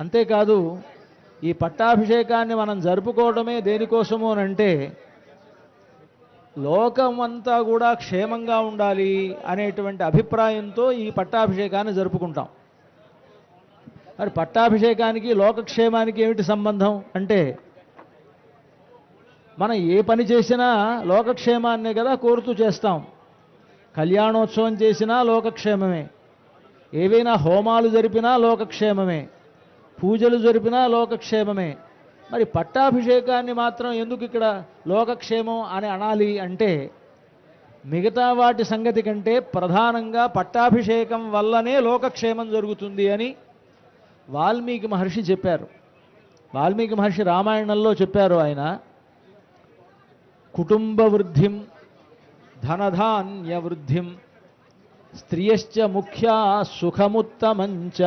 అంతేకాదు ఈ పట్టాభిషేకాన్ని మనం జరుపుకోవడమే దేనికోసము అని అంటే లోకమంతా కూడా క్షేమంగా ఉండాలి అనేటువంటి అభిప్రాయంతో ఈ పట్టాభిషేకాన్ని జరుపుకుంటాం. మరి పట్టాభిషేకానికి లోకక్షేమానికి ఏమిటి సంబంధం అంటే మనం ఏ పని చేసినా లోకక్షేమాన్నే కదా కోరుతూ చేస్తాం. కళ్యాణోత్సవం చేసినా లోకక్షేమమే. ఏవైనా హోమాలు జరిపినా లోకక్షేమమే. పూజలు జరిపినా లోకక్షేమమే. మరి పట్టాభిషేకాన్ని మాత్రం ఎందుకు ఇక్కడ లోకక్షేమం అని అనాలి అంటే మిగతా వాటి సంగతి కంటే ప్రధానంగా పట్టాభిషేకం వల్లనే లోకక్షేమం జరుగుతుంది అని వాల్మీకి మహర్షి చెప్పారు. వాల్మీకి మహర్షి రామాయణంలో చెప్పారు ఆయన కుటుంబ వృద్ధిం ధనధాన్య వృద్ధిం స్త్రియశ్చ ముఖ్యా సుఖముత్తమంచ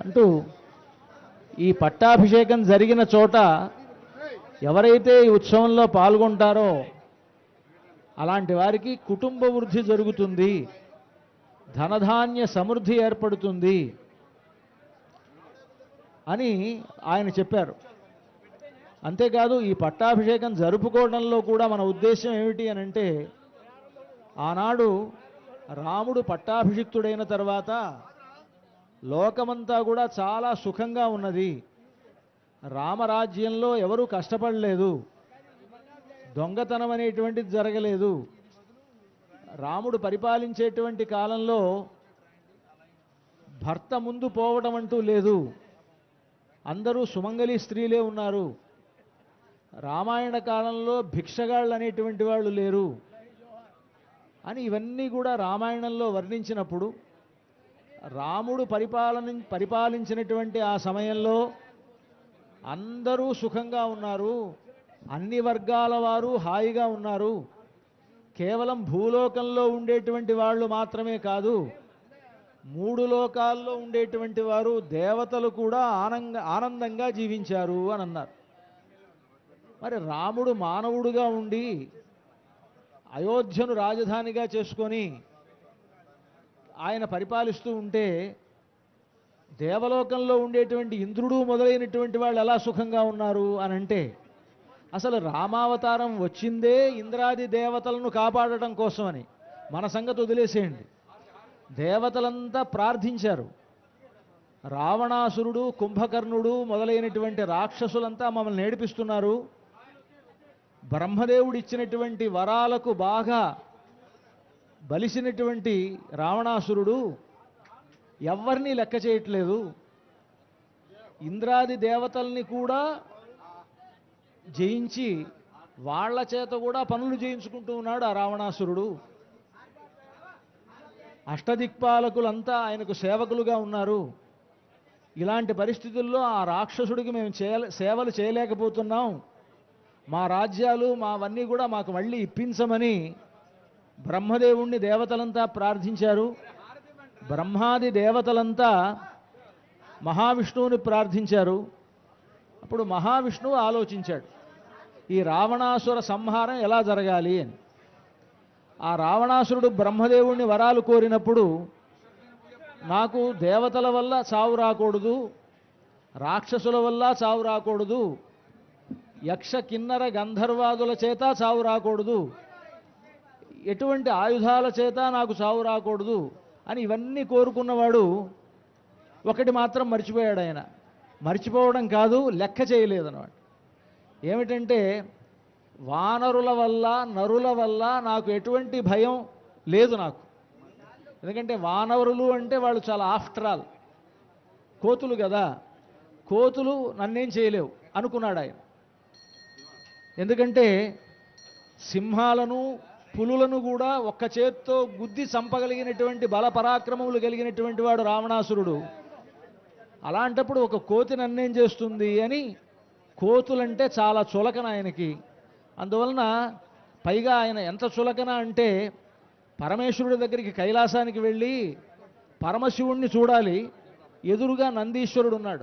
అంటూ ఈ పట్టాభిషేకం జరిగిన చోట ఎవరైతే ఈ ఉత్సవంలో పాల్గొంటారో అలాంటి వారికి కుటుంబ వృద్ధి జరుగుతుంది ధనధాన్య సమృద్ధి ఏర్పడుతుంది అని ఆయన చెప్పారు. అంతేకాదు ఈ పట్టాభిషేకం జరుపుకోవడంలో కూడా మన ఉద్దేశం ఏమిటి అని అంటే ఆనాడు రాముడు పట్టాభిషిక్తుడైన తర్వాత లోకమంతా కూడా చాలా సుఖంగా ఉన్నది. రామరాజ్యంలో ఎవరూ కష్టపడలేదు. దొంగతనం అనేటువంటిది జరగలేదు. రాముడు పరిపాలించేటువంటి కాలంలో భర్త ముందు పోవడం అంటూ లేదు. అందరూ సుమంగళి స్త్రీలే ఉన్నారు. రామాయణ కాలంలో భిక్షగాళ్ళు అనేటువంటి వాళ్ళు లేరు. అని ఇవన్నీ కూడా రామాయణంలో వర్ణించినప్పుడు రాముడు పరిపాలన పరిపాలించినటువంటి ఆ సమయంలో అందరూ సుఖంగా ఉన్నారు. అన్ని వర్గాల వారు హాయిగా ఉన్నారు. కేవలం భూలోకంలో ఉండేటువంటి వాళ్ళు మాత్రమే కాదు మూడు లోకాల్లో ఉండేటువంటి వారు దేవతలు కూడా ఆనంద ఆనందంగా జీవించారు అని అన్నారు. మరి రాముడు మానవుడుగా ఉండి అయోధ్యను రాజధానిగా చేసుకొని ఆయన పరిపాలిస్తూ ఉంటే దేవలోకంలో ఉండేటువంటి ఇంద్రుడు మొదలైనటువంటి వాళ్ళు ఎలా సుఖంగా ఉన్నారు అని అంటే అసలు రామావతారం వచ్చిందే ఇంద్రాది దేవతలను కాపాడటం కోసమని. మన సంగతి వదిలేసేయండి. దేవతలంతా ప్రార్థించారు. రావణాసురుడు కుంభకర్ణుడు మొదలైనటువంటి రాక్షసులంతా మమ్మల్ని నేడిపిస్తున్నారు బ్రహ్మదేవుడు ఇచ్చినటువంటి వరాలకు బాగా బలిసినటువంటి రావణాసురుడు ఎవరిని లెక్క చేయట్లేదు. ఇంద్రాది దేవతల్ని కూడా జయించి వాళ్ళ చేత కూడా పనులు చేయించుకుంటూ ఉన్నాడు ఆ రావణాసురుడు. అష్టదిక్పాలకులంతా ఆయనకు సేవకులుగా ఉన్నారు. ఇలాంటి పరిస్థితుల్లో ఆ రాక్షసుడికి మేము చేయ సేవలు చేయలేకపోతున్నాం. మా రాజ్యాలు మావన్నీ కూడా మాకు మళ్ళీ ఇప్పించమని బ్రహ్మదేవుణ్ణి దేవతలంతా ప్రార్థించారు. బ్రహ్మాది దేవతలంతా మహావిష్ణువుని ప్రార్థించారు. అప్పుడు మహావిష్ణువు ఆలోచించాడు ఈ రావణాసుర సంహారం ఎలా జరగాలి అని. ఆ రావణాసురుడు బ్రహ్మదేవుణ్ణి వరాలు కోరినప్పుడు నాకు దేవతల వల్ల చావు రాకూడదు రాక్షసుల వల్ల చావు రాకూడదు యక్ష కిన్నర గంధర్వాదుల చేత చావు రాకూడదు ఎటువంటి ఆయుధాల చేత నాకు చావు రాకూడదు అని ఇవన్నీ కోరుకున్నవాడు ఒకటి మాత్రం మర్చిపోయాడు ఆయన. మర్చిపోవడం కాదు లెక్క చేయలేదన్నమాట. ఏమిటంటే వానరుల వల్ల నరుల వల్ల నాకు ఎటువంటి భయం లేదు నాకు. ఎందుకంటే వానరులు అంటే వాళ్ళు చాలా ఆఫ్టర్ ఆల్ కోతులు కదా. కోతులు నన్నేం చేయలేవు అనుకున్నాడు ఆయన. ఎందుకంటే సింహాలను పులులను కూడా ఒక్క చేత్తో గుద్ది చంపగలిగినటువంటి బల పరాక్రమములు కలిగినటువంటి వాడు రావణాసురుడు. అలాంటప్పుడు ఒక కోతి నన్నేం చేస్తుంది అని కోతులంటే చాలా చులకన ఆయనకి. అందువలన పైగా ఆయన ఎంత చులకన అంటే పరమేశ్వరుడి దగ్గరికి కైలాసానికి వెళ్ళి పరమశివుణ్ణి చూడాలి. ఎదురుగా నందీశ్వరుడు ఉన్నాడు.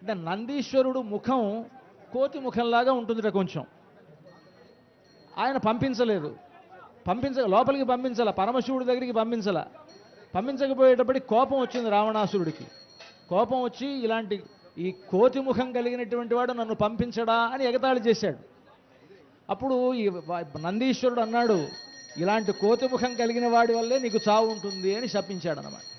అంటే నందీశ్వరుడు ముఖం కోతి ముఖంలాగా ఉంటుందిట కొంచెం. ఆయన పంపించలేదు. పంపించ లోపలికి పంపించాల పరమశివుడి దగ్గరికి పంపించాల. పంపించకపోయేటప్పటికి కోపం వచ్చింది రావణాసురుడికి. కోపం వచ్చి ఇలాంటి ఈ కోతి ముఖం కలిగినటువంటి వాడు నన్ను పంపించడా అని ఎగతాళి చేశాడు. అప్పుడు ఈ నందీశ్వరుడు అన్నాడు ఇలాంటి కోతి ముఖం కలిగిన వాడి వల్లే నీకు చావు ఉంటుంది అని శపించాడు అనమాట